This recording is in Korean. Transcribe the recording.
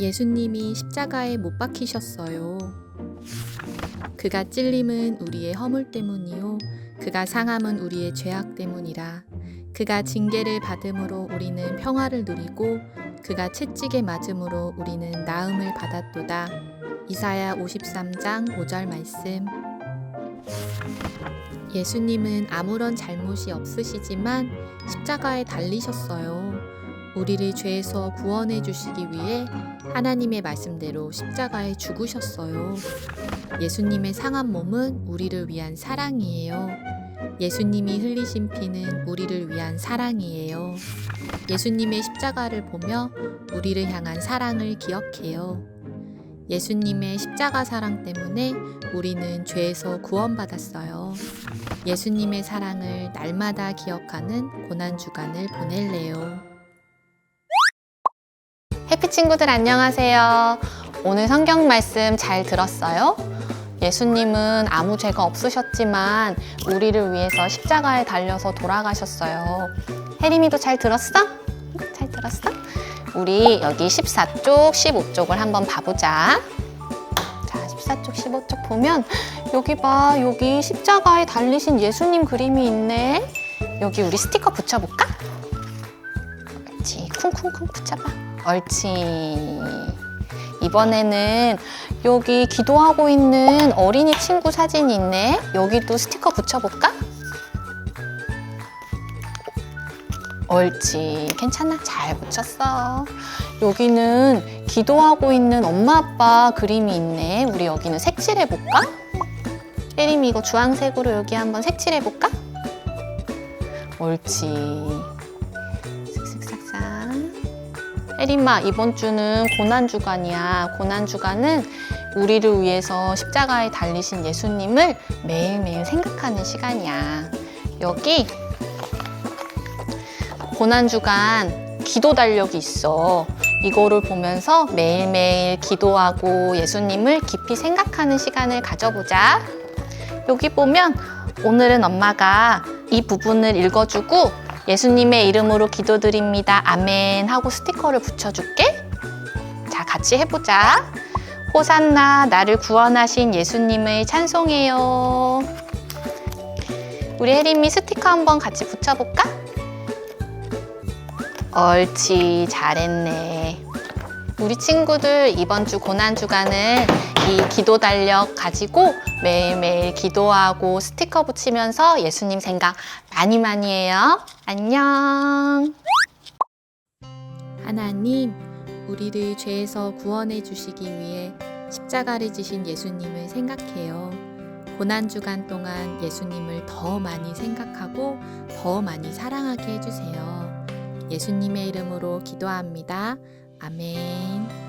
예수님이 십자가에 못 박히셨어요. 그가 찔림은 우리의 허물 때문이요. 그가 상함은 우리의 죄악 때문이라. 그가 징계를 받음으로 우리는 평화를 누리고 그가 채찍에 맞음으로 우리는 나음을 받았도다. 이사야 53장 5절 말씀. 예수님은 아무런 잘못이 없으시지만 십자가에 달리셨어요. 우리를 죄에서 구원해 주시기 위해 하나님의 말씀대로 십자가에 죽으셨어요. 예수님의 상한 몸은 우리를 위한 사랑이에요. 예수님이 흘리신 피는 우리를 위한 사랑이에요. 예수님의 십자가를 보며 우리를 향한 사랑을 기억해요. 예수님의 십자가 사랑 때문에 우리는 죄에서 구원받았어요. 예수님의 사랑을 날마다 기억하는 고난주간을 보낼래요. 해피 친구들 안녕하세요. 오늘 성경 말씀 잘 들었어요? 예수님은 아무 죄가 없으셨지만 우리를 위해서 십자가에 달려서 돌아가셨어요. 혜림이도 잘 들었어? 잘 들었어? 우리 여기 14쪽, 15쪽을 한번 봐보자. 자, 14쪽, 15쪽 보면 여기 봐. 여기 십자가에 달리신 예수님 그림이 있네. 여기 우리 스티커 붙여볼까? 옳지. 쿵쿵쿵 붙여봐. 옳지. 이번에는 여기 기도하고 있는 어린이 친구 사진이 있네. 여기도 스티커 붙여볼까? 옳지. 괜찮아. 잘 붙였어. 여기는 기도하고 있는 엄마 아빠 그림이 있네. 우리 여기는 색칠해볼까? 혜림이 이거 주황색으로 여기 한번 색칠해볼까? 옳지. 혜림아, 이번 주는 고난 주간이야. 고난 주간은 우리를 위해서 십자가에 달리신 예수님을 매일매일 생각하는 시간이야. 여기 고난 주간 기도 달력이 있어. 이거를 보면서 매일매일 기도하고 예수님을 깊이 생각하는 시간을 가져보자. 여기 보면 오늘은 엄마가 이 부분을 읽어주고 예수님의 이름으로 기도드립니다. 아멘 하고 스티커를 붙여줄게. 자, 같이 해보자. 호산나, 나를 구원하신 예수님을 찬송해요. 우리 혜림이 스티커 한번 같이 붙여볼까? 옳지, 잘했네. 우리 친구들 이번 주 고난주간은 이 기도 달력 가지고 매일매일 기도하고 스티커 붙이면서 예수님 생각 많이 많이 해요. 안녕. 하나님, 우리를 죄에서 구원해 주시기 위해 십자가를 지신 예수님을 생각해요. 고난주간 동안 예수님을 더 많이 생각하고 더 많이 사랑하게 해주세요. 예수님의 이름으로 기도합니다. 아멘.